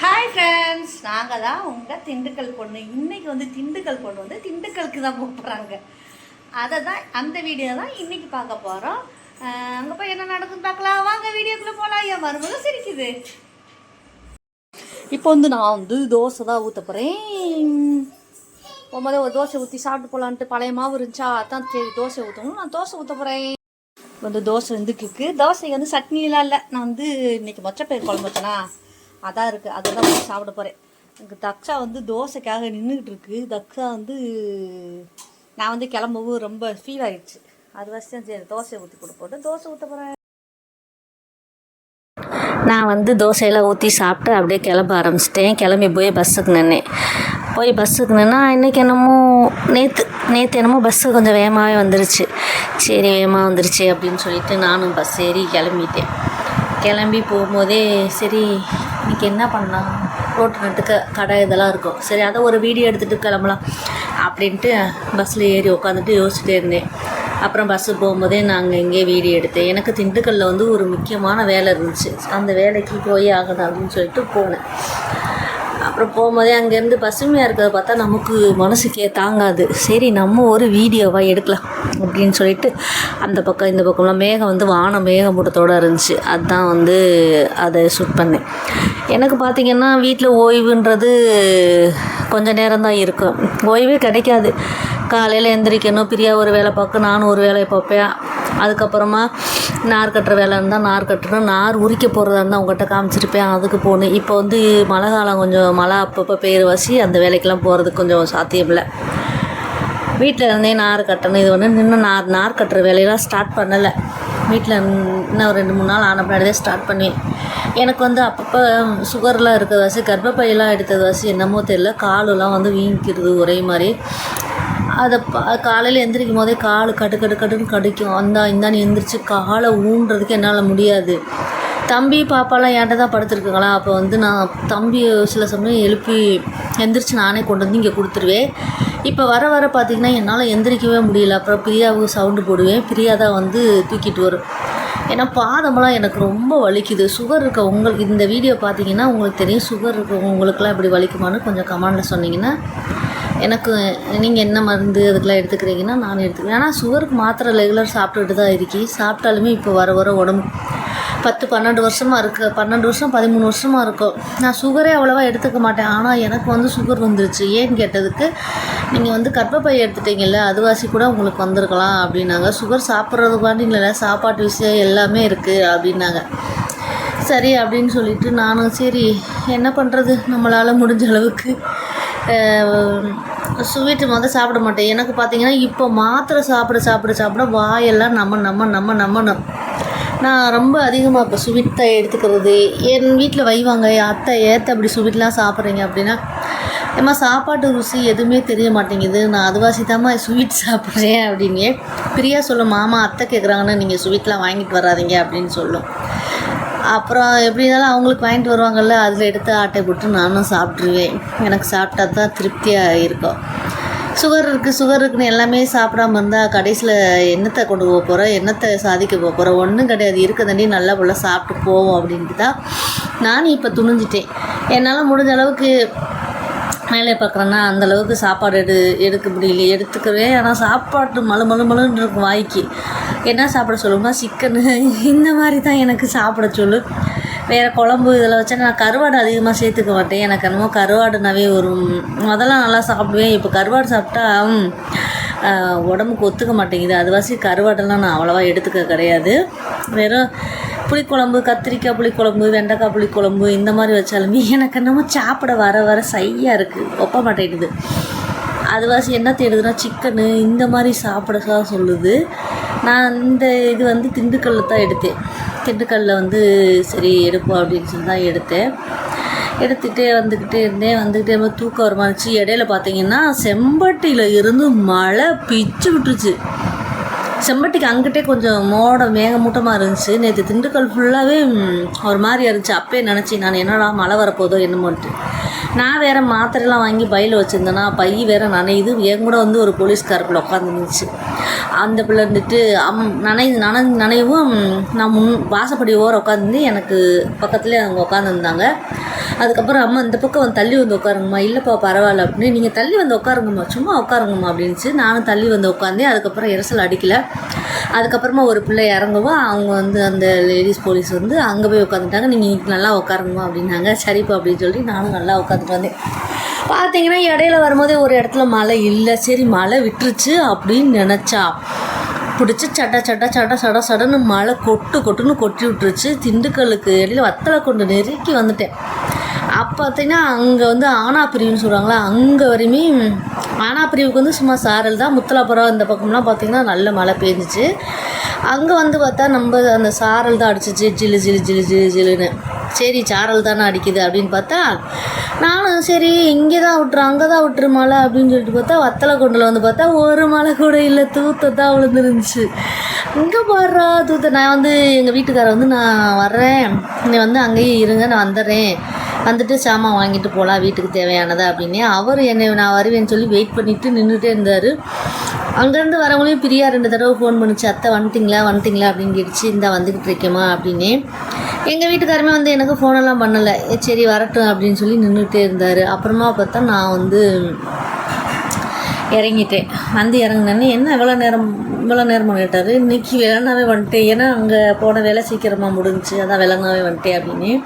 Hi friends நாங்கள் தான் உங்கள் திண்டுக்கல் பொண்ணு. இன்றைக்கி வந்து திண்டுக்கல் பொண்ணு வந்து திண்டுக்கலுக்கு தான் போகிறாங்க அதை தான் அந்த வீடியோ தான் இன்றைக்கி பார்க்க போகிறோம் அங்கே போய் என்ன நடக்குதுன்னு பார்க்கலாம். வாங்க வீடியோக்குள்ளே போகலாம் என் மருமகளும் சிரிக்குது. இப்போ வந்து நான் வந்து தோசை தான் ஊற்ற போகிறேன் போகும்போது ஒரு தோசை ஊற்றி சாப்பிட்டு போகலான்ட்டு பழைய மாவு இருந்துச்சா? அதான் சரி தோசை ஊற்றணும் நான் தோசை ஊற்ற போகிறேன் வந்து தோசை வந்துருக்கு தோசை வந்து சட்னிலாம் இல்லை. நான் வந்து இன்னைக்கு மொச்சப்பயிர் குழம்பு வச்சேனா? அதான் இருக்குது அதை தான் சாப்பிட போகிறேன் எனக்கு தக்ஷா வந்து தோசைக்காக நின்றுக்கிட்டு இருக்கு. தக்ஷா வந்து நான் வந்து கிளம்பவும் ரொம்ப ஃபீல் ஆயிடுச்சு. அது வச்சு சரி தோசை ஊற்றி கொடுப்போட்டு தோசை ஊற்ற போகிறேன் நான் வந்து தோசையெல்லாம் ஊற்றி சாப்பிட்டு அப்படியே கிளம்ப ஆரம்பிச்சிட்டேன். கிளம்பி போய் பஸ்ஸுக்கு நின்னேன். போய் பஸ்ஸுக்கு நின்னா இன்றைக்கி என்னமோ நேற்று நேற்று என்னமோ பஸ்ஸு கொஞ்சம் வேகமாகவே வந்துருச்சு. சரி வேகமாக வந்துருச்சு அப்படின்னு சொல்லிட்டு நானும் பஸ் ஏறி கிளம்பிட்டேன். கிளம்பி போகும்போதே சரி இன்றைக்கி என்ன பண்ணலாம்? ரோட்டு நட்டுக்க கடை இதெல்லாம் இருக்கும். சரி அதை ஒரு வீடியோ எடுத்துகிட்டு கிளம்பலாம் அப்படின்ட்டு பஸ்ஸில் ஏறி உட்காந்துட்டு யோசிச்சுட்டே இருந்தேன். அப்புறம் பஸ்ஸு போகும்போதே நாங்கள் இங்கே வீடியோ எடுத்தேன். எனக்கு திண்டுக்கல்லில் வந்து ஒரு முக்கியமான வேலை இருந்துச்சு. அந்த வேலைக்கு போய் ஆகணும் அப்படின்னு சொல்லிட்டு போனேன். அப்புறம் போகும்போதே அங்கேருந்து பசுமையாக இருக்கிறத பார்த்தா நமக்கு மனசுக்கே தாங்காது. சரி நம்ம ஒரு வீடியோவாக எடுக்கலாம் அப்படின்னு சொல்லிட்டு அந்த பக்கம் இந்த பக்கம்லாம் மேகம் வந்து வானம் மேகமூட்டத்தோடு இருந்துச்சு. அதுதான் வந்து அதை ஷூட் பண்ணேன். எனக்கு பார்த்திங்கன்னா வீட்டில் ஓய்வுன்றது கொஞ்சம் நேரம் தான் இருக்கும். ஓய்வே கிடைக்காது. காலையில் எந்திரிக்கணும் பிரியா ஒரு வேலை பார்க்க நானும் ஒரு வேலையை பார்ப்பேன். அதுக்கப்புறமா நார் கட்டுற வேலை இருந்தால் நார் கட்டணும். நார் உரிக்க போகிறதா இருந்தால் உங்கள்கிட்ட காமிச்சிருப்பேன். அதுக்கு போகணும். இப்போ வந்து மழை காலம் கொஞ்சம் மழை அப்பப்போ பெயர் வசி அந்த வேலைக்கெல்லாம் போகிறதுக்கு கொஞ்சம் சாத்தியம் இல்லை. வீட்டில் இருந்தே நார் கட்டணும் இது வந்து இன்னும் நார் நார் கட்டுற வேலையெல்லாம் ஸ்டார்ட் பண்ணலை. வீட்டில் இன்னும் ஒரு ரெண்டு மூணு நாள் ஆன பின்னாடி ஸ்டார்ட் பண்ணி. எனக்கு வந்து அப்பப்போ சுகர்லாம் இருக்கிற வாசி கர்ப்பப்பையெல்லாம் எடுத்தது வாசி என்னமோ தெரியல. காலெல்லாம் வந்து வீங்கிக்கிறது ஒரே மாதிரி. அதை காலையில் எந்திரிக்கும் போதே கால் கடு கடு கடுன்னு கடிக்கும். அந்தா இந்தான்னு எந்திரிச்சு காலை ஊன்றதுக்கு என்னால் முடியாது. தம்பி பாப்பாலாம் என்கிட்ட தான் படுத்துருக்குங்களா? அப்போ வந்து நான் தம்பி சில சமயம் எழுப்பி எந்திரிச்சு நானே கொண்டு வந்து இங்கே கொடுத்துருவேன். இப்போ வர வர பார்த்திங்கன்னா என்னால் எந்திரிக்கவே முடியல. அப்புறம் பிரியாவுக்கு சவுண்டு போடுவேன். பிரியா தான் வந்து தூக்கிட்டு வரும். ஏன்னா பாதமெல்லாம் எனக்கு ரொம்ப வலிக்குது. சுகர் இருக்க உங்களுக்கு இந்த வீடியோ பார்த்தீங்கன்னா உங்களுக்கு தெரியும். சுகர் இருக்க உங்களுக்குலாம் இப்படி வலிக்குமான்னு கொஞ்சம் கமெண்டில் சொன்னீங்கன்னா எனக்கு நீங்கள் என்ன மருந்து அதுக்கெலாம் எடுத்துக்கிறீங்கன்னா நான் எடுத்துக்கிறேன். ஆனால் சுகருக்கு மாத்திரை ரெகுலர் சாப்பிட்டுட்டு தான் இருக்கேன் சாப்பிட்டாலுமே இப்போ வர வர உடம்பு பத்து பன்னெண்டு வருஷமாக இருக்குது பன்னெண்டு வருஷம் பதிமூணு வருஷமாக இருக்கும். நான் சுகரே அவ்வளோவா எடுத்துக்க மாட்டேன். ஆனால் எனக்கு வந்து சுகர் வந்துருச்சு. ஏன்னு கேட்டதுக்கு நீங்கள் வந்து கர்ப்பப்பை எடுத்துட்டீங்கல்ல அதுவாசி கூட உங்களுக்கு வந்திருக்கலாம் அப்படின்னாங்க. சுகர் சாப்பிட்றதுக்காண்டி இல்லை சாப்பாட்டு விஷயம் எல்லாமே இருக்குது அப்படின்னாங்க. சரி அப்படின்னு சொல்லிட்டு நானும் சரி என்ன பண்ணுறது நம்மளால் முடிஞ்ச அளவுக்கு ஸ்வீட்டு மொதல் சாப்பிட மாட்டேன். எனக்கு பார்த்தீங்கன்னா இப்போ மாத்திரை சாப்பிட சாப்பிட சாப்பிட வாயெல்லாம் நம்ம நம்ம நம்ம நம்மணும். நான் ரொம்ப அதிகமாக இப்போ ஸ்வீட்டை எடுத்துக்கிறது. என் வீட்டில் வைவாங்க. என் அத்தை ஏற்ற அப்படி ஸ்வீட்லாம் சாப்பிட்றீங்க அப்படின்னா ஏம்மா சாப்பாட்டு ருசி எதுவுமே தெரிய மாட்டேங்குது. நான் அதுவாசி தாம்மா ஸ்வீட் சாப்பிட்றேன் அப்படின்னு. பிரியா சொல்லும் மாமா அத்தை கேட்குறாங்கன்னு நீங்கள் ஸ்வீட்லாம் வாங்கிட்டு வராதீங்க அப்படின்னு சொல்லும். அப்புறம் எப்படி இருந்தாலும் அவங்களுக்கு வாங்கிட்டு வருவாங்கள்ல அதில் எடுத்து ஆட்டை போட்டு நானும் சாப்பிட்ருவேன் எனக்கு சாப்பிட்டா தான் திருப்தியாக இருக்கும். சுகர் இருக்குது சுகர் இருக்குன்னு எல்லாமே சாப்பிடாம இருந்தால் கடைசியில் என்னத்தை கொண்டு போக போகிறோம் என்னத்தை சாதிக்க போக போகிறோம் ஒன்றும் கிடையாது. இருக்க தண்டி நல்லா போல் சாப்பிட்டு போவோம் அப்படின்ட்டு தான் நானும் இப்போ துணிஞ்சிட்டேன். என்னால் முடிஞ்ச அளவுக்கு வேலையை பார்க்குறேன்னா அந்தளவுக்கு சாப்பாடு எடு எடுக்க முடியல. எடுத்துக்கவே ஆனால் சாப்பாட்டு மலு மலு மலுன்னு இருக்கும் வாய்க்கு. என்ன சாப்பிட சொல்லுமா சிக்கனு. இந்த மாதிரி தான் எனக்கு சாப்பிட சொல்லு. வேறு குழம்பு இதில் வச்சா நான் கருவாடு அதிகமாக சேர்த்துக்க மாட்டேன். எனக்கு என்னமோ கருவாடுனாவே ஒரு முதல்ல நல்லா சாப்பிடுவேன். இப்போ கருவாடு சாப்பிட்டா உடம்புக்கு ஒத்துக்க மாட்டேங்குது. அதுவாசி கருவாடெல்லாம் நான் அவ்வளோவா எடுத்துக்க கிடையாது. வெறும் புளிக்குழம்பு கத்திரிக்காய் புளிக்குழம்பு வெண்டைக்காய் புளிக்குழம்பு இந்த மாதிரி வச்சாலுமே எனக்கு என்னமோ சாப்பிட வர வர சையாக இருக்குது ஒப்ப மாட்டேங்குது. அதுவாசி என்ன தேடுதுன்னா சிக்கனு இந்த மாதிரி சாப்பிட தான் சொல்லுது. நான் இந்த இது வந்து திண்டுக்கல்லில் தான் எடுத்தேன். திண்டுக்கல்லில் வந்து சரி எடுப்போம் அப்படின்னு சொல்லி தான் எடுத்தேன். எடுத்துகிட்டே வந்துக்கிட்டே இருந்தேன். வந்துக்கிட்டே இருந்தேன் தூக்கம் வருமானிச்சு. இடையில பார்த்தீங்கன்னா செம்பட்டியில் இருந்து மழை பிச்சு விட்டுருச்சு. செம்பட்டிக்கு அங்கிட்டே கொஞ்சம் மோட மேகமூட்டமாக இருந்துச்சு. நேற்று திண்டுக்கல் ஃபுல்லாகவே ஒரு மாதிரி இருந்துச்சு. அப்போயே நினச்சி நான் என்னடா மழை வரப்போதோ என்னமோன்ட்டு. நான் வேறு மாத்திரைலாம் வாங்கி பையில் வச்சுருந்தேன்னா பை வேறு நனையுது. என் கூட வந்து ஒரு போலீஸ்காரப்பில் உட்காந்துருந்துச்சு அந்த பிள்ளை இருந்துட்டு அம் நனை நன நனைவும் நான் முன் வாசப்படி ஓர உட்காந்து எனக்கு பக்கத்துலேயே அவங்க உட்காந்துருந்தாங்க அதுக்கப்புறம் அம்மா இந்த பக்கம் வந்து தள்ளி வந்து உட்காருங்கம்மா. இல்லைப்பா பரவாயில்ல அப்படின்னு. நீங்கள் தள்ளி வந்து உட்காருங்கம்மா. சும்மா உட்காருங்கம்மா அப்படின்ச்சு நானும் தள்ளி வந்து உட்காந்தேன் அதுக்கப்புறம் இரசல் அடிக்கலை. அதுக்கப்புறமா ஒரு பிள்ளை இறங்கவும் அவங்க வந்து அந்த லேடிஸ் போலீஸ் வந்து அங்கே போய் உட்காந்துட்டாங்க நீங்கள் இன்னைக்கு நல்லா உட்காருங்கம்மா அப்படின்னாங்க. சரிப்பா அப்படின்னு சொல்லி நானும் நல்லா உட்காந்துட்டு வந்தேன். பார்த்தீங்கன்னா இடையில வரும்போதே ஒரு இடத்துல மழை இல்லை. சரி மழை விட்டுருச்சு அப்படின்னு நினச்சா. பிடிச்சி சட்ட சட்ட சட்ட சட சடன்னு மழை கொட்டு கொட்டுன்னு கொட்டி விட்டுருச்சு. திண்டுக்கல்லுக்கு இடையில வத்தலை கொண்டு நெருக்கி வந்துட்டேன். அப்போ பார்த்தீங்கன்னா அங்கே வந்து ஆனாப்பிரிவுன்னு சொல்கிறாங்களா அங்கே வரையுமே ஆனாப்பிரிவுக்கு வந்து சும்மா சாரல் தான். முத்தலாபுரம் இந்த பக்கம்லாம் பார்த்திங்கன்னா நல்ல மழை பெஞ்சிச்சு. அங்கே வந்து பார்த்தா நம்ம அந்த சாரல் தான் அடிச்சிச்சு. ஜிலு ஜிலு ஜிலு ஜிலு ஜிலுன்னு. சரி சாரல் தானே அடிக்குது அப்படின்னு பார்த்தா நானும் சரி இங்கே தான் விட்டுரு அங்கே தான் விட்டுரு மழை அப்படின்னு சொல்லிட்டு பார்த்தா வத்தலை கொண்டில் வந்து பார்த்தா ஒரு மழை கூட இல்லை. தூத்த தான் விழுந்துருந்துச்சு. இங்கே பாடுறா தூத்த நான் வந்து எங்கள் வீட்டுக்காரர் வந்து நான் வர்றேன். நீ வந்து அங்கேயே இருங்க நான் வந்துடுறேன். வந்துட்டு சாமான் வாங்கிட்டு போகலாம் வீட்டுக்கு தேவையானதை அப்படின்னு. அவர் என்னை நான் வருவேன்னு சொல்லி வெயிட் பண்ணிவிட்டு நின்றுட்டே இருந்தார். அங்கேருந்து வரவங்களையும் பிரியா ரெண்டு தடவை ஃபோன் பண்ணிச்சு. அத்தை வந்துட்டிங்களா? வந்துட்டிங்களா? அப்படின்னு கேட்டுச்சு. இந்த வந்துக்கிட்டு இருக்கேம்மா அப்படின்னு. எங்கள் வீட்டுக்காரமே வந்து எனக்கு ஃபோனெல்லாம் பண்ணலை. சரி வரட்டும் அப்படின்னு சொல்லி நின்றுட்டே இருந்தார். அப்புறமா பார்த்தா நான் வந்து இறங்கிட்டேன். வந்து இறங்குனேன்னு என்ன இவ்வளோ நேரம் இவ்வளோ நேரம் கேட்டார். இன்னைக்கு வெள்ளனாவே வந்துட்டேன். ஏன்னா அங்கே போன வேலை சீக்கிரமாக முடிஞ்சுச்சு. அதான் வெள்ளனாவே வந்துட்டேன் அப்படின்னு.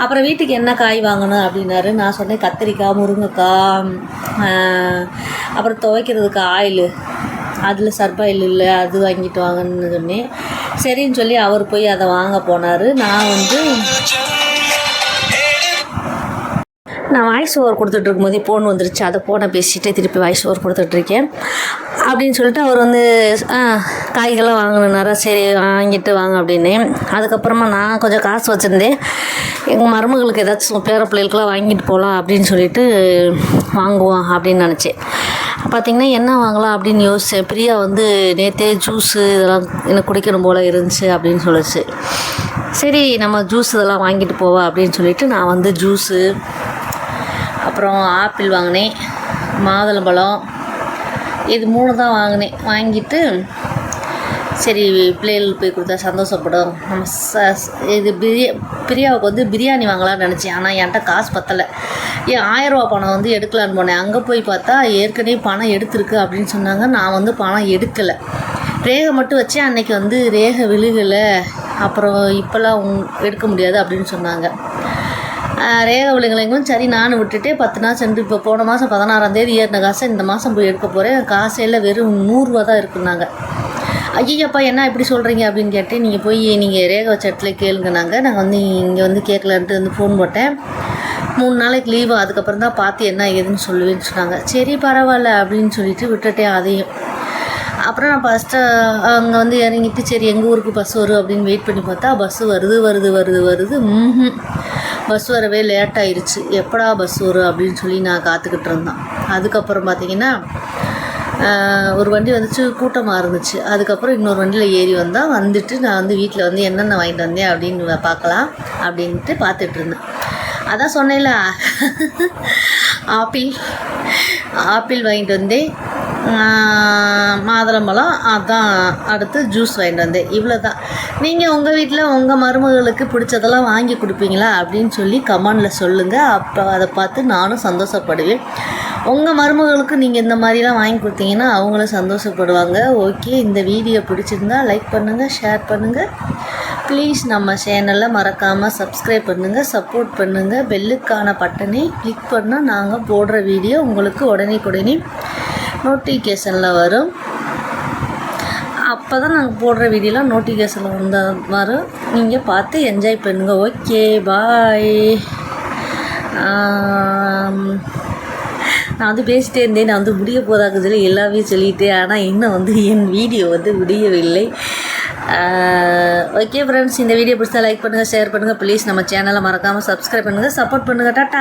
அப்புறம் வீட்டுக்கு என்ன காய் வாங்கணும் அப்படின்னாரு. நான் சொன்னேன் கத்திரிக்காய் முருங்கைக்காய் அப்புறம் துவைக்கிறதுக்கு ஆயில் அதில் சர்பாயில் இல்லை அது வாங்கிட்டு வாங்கன்னு சொன்னேன். சரின்னு சொல்லி அவர் போய் அதை வாங்க போனார். நான் வந்து நான் வாய்ஸ் ஓவர் கொடுத்துட்டு இருக்கும்போதே ஃபோன் வந்துருச்சு. அதை ஃபோனை பேசிட்டு திருப்பி வாய்ஸ் ஓவர் கொடுத்துட்ருக்கேன். அப்படின்னு சொல்லிட்டு அவர் வந்து காய்கறிலாம் வாங்கினாரா சரி வாங்கிட்டு வாங்க அப்படின்னு. அதுக்கப்புறமா நான் கொஞ்சம் காசு வச்சுருந்தேன். எங்கள் மருமகளுக்கு ஏதாச்சும் பேர பிள்ளைகளுக்குலாம் வாங்கிட்டு போகலாம் அப்படின்னு சொல்லிட்டு வாங்குவோம் அப்படின்னு நினச்சேன். பார்த்திங்கன்னா என்ன வாங்கலாம் அப்படின்னு யோசித்தேன் பிரியா வந்து நேற்றே ஜூஸு இதெல்லாம் எனக்கு குடிக்கணும் போல் இருந்துச்சு அப்படின்னு சொல்லிச்சு. சரி நம்ம ஜூஸ் இதெல்லாம் வாங்கிட்டு போவா அப்படின்னு சொல்லிட்டு நான் வந்து ஜூஸு அப்புறம் ஆப்பிள் வாங்கினேன் மாதுளம்பழம் இது மூணு தான் வாங்கினேன். வாங்கிட்டு சரி பிள்ளைகளுக்கு போய் கொடுத்தா சந்தோஷப்படும். நம்ம ச இது பிரியா பிரியாவுக்கு வந்து பிரியாணி வாங்கலாம்னு நினச்சேன். ஆனால் என்கிட்ட காசு பத்தலை. ஏன் ஆயிரரூவா பணம் வந்து எடுக்கலான்னு போனேன். அங்கே போய் பார்த்தா ஏற்கனவே பணம் எடுத்திருக்கு அப்படின்னு சொன்னாங்க. நான் வந்து பணம் எடுக்கலை. ரேகை மட்டும் வச்சேன். அன்னைக்கு வந்து ரேகை விழுகலை. அப்புறம் இப்போல்லாம் உங்- எடுக்க முடியாது அப்படின்னு சொன்னாங்க. ரேகை விழுங்கலைங்களும் சரி நானும் விட்டுட்டு பத்து நாள் சென்று இப்போ போன மாதம் பதினாறாம் தேதி ஏறின காசை இந்த மாதம் போய் எடுக்க போகிறேன் காசையில் வெறும் நூறுரூவா தான் இருக்குன்னாங்க. ஐயப்பா என்ன இப்படி சொல்கிறீங்க அப்படின்னு கேட்டு நீங்கள் போய் நீங்கள் ரேகை வச்ச இடத்துல கேளுங்கனாங்க நாங்கள் வந்து இங்கே வந்து கேட்கலான்ட்டு வந்து ஃபோன் போட்டேன். மூணு நாளைக்கு லீவு அதுக்கப்புறம் தான் பார்த்து என்ன ஏதுன்னு சொல்லுவேன்னு சொன்னாங்க. சரி பரவாயில்ல அப்படின்னு சொல்லிட்டு விட்டுட்டேன் அதையும். அப்புறம் நான் ஃபஸ்ட்டு அங்கே வந்து இறங்கிட்டு சரி எங்கள் ஊருக்கு பஸ் வரும் அப்படின்னு வெயிட் பண்ணி பார்த்தா பஸ்ஸு வருது வருது வருது வருது. ம் பஸ் வரவே லேட் ஆயிடுச்சு எப்படா பஸ் வரும் அப்படின்னு சொல்லி நான் காத்துக்கிட்டு இருந்தேன். அதுக்கப்புறம் பார்த்தீங்கன்னா ஒரு வண்டி வந்துச்சு கூட்டமாக இருந்துச்சு. அதுக்கப்புறம் இன்னொரு வண்டியில் ஏறி வந்தால் வந்துட்டு நான் வந்து வீட்டில் வந்து என்னென்ன வாங்கிட்டு வந்தேன் அப்படின்னு பார்க்கலாம் அப்படின்ட்டு பார்த்துட்டு இருந்தேன். அதான் சொன்னேன்ல ஆப்பிள் ஆப்பிள் வாங்கிட்டு வந்தேன். மாதுளம்பழம் அதான் அடுத்து ஜூஸ் வாங்கிட்டு வந்தேன். இவ்வளோ தான் நீங்கள் உங்கள் வீட்டில் உங்கள் மருமகளுக்கு பிடிச்சதெல்லாம் வாங்கி கொடுப்பீங்களா அப்படின்னு சொல்லி கமெண்டில் சொல்லுங்கள் அப்போ அதை பார்த்து நானும் சந்தோஷப்படுவேன். உங்கள் மருமகளுக்கு நீங்கள் இந்த மாதிரிலாம் வாங்கி கொடுத்தீங்கன்னா அவங்களும் சந்தோஷப்படுவாங்க. ஓகே இந்த வீடியோ பிடிச்சிருந்தா லைக் பண்ணுங்கள் ஷேர் பண்ணுங்கள் ப்ளீஸ் நம்ம சேனலை மறக்காமல் சப்ஸ்கிரைப் பண்ணுங்கள் சப்போர்ட் பண்ணுங்கள் பெல்லுக்கான பட்டனை கிளிக் பண்ணால் நாங்கள் போடுற வீடியோ உங்களுக்கு உடனே உடனே நோட்டிஃபிகேஷனில் வரும். அப்போ தான் நாங்கள் போடுற வீடியோலாம் நோட்டிஃபிகேஷனில் வந்தால் வரும். நீங்கள் பார்த்து என்ஜாய் பண்ணுங்கள் ஓகே பாய் நான் வந்து பேசிட்டே இருந்தேன். நான் வந்து முடிய போதாக்குதுல எல்லாமே சொல்லிட்டேன் ஆனால் இன்னும் வந்து என் வீடியோ வந்து முடியவில்லை. ஓகே ஃப்ரெண்ட்ஸ் இந்த வீடியோ பிடிச்சா லைக் பண்ணுங்கள் ஷேர் பண்ணுங்கள் ப்ளீஸ் நம்ம சேனலை மறக்காமல் சப்ஸ்கிரைப் பண்ணுங்கள் சப்போர்ட் பண்ணுங்கள் டாட்டா.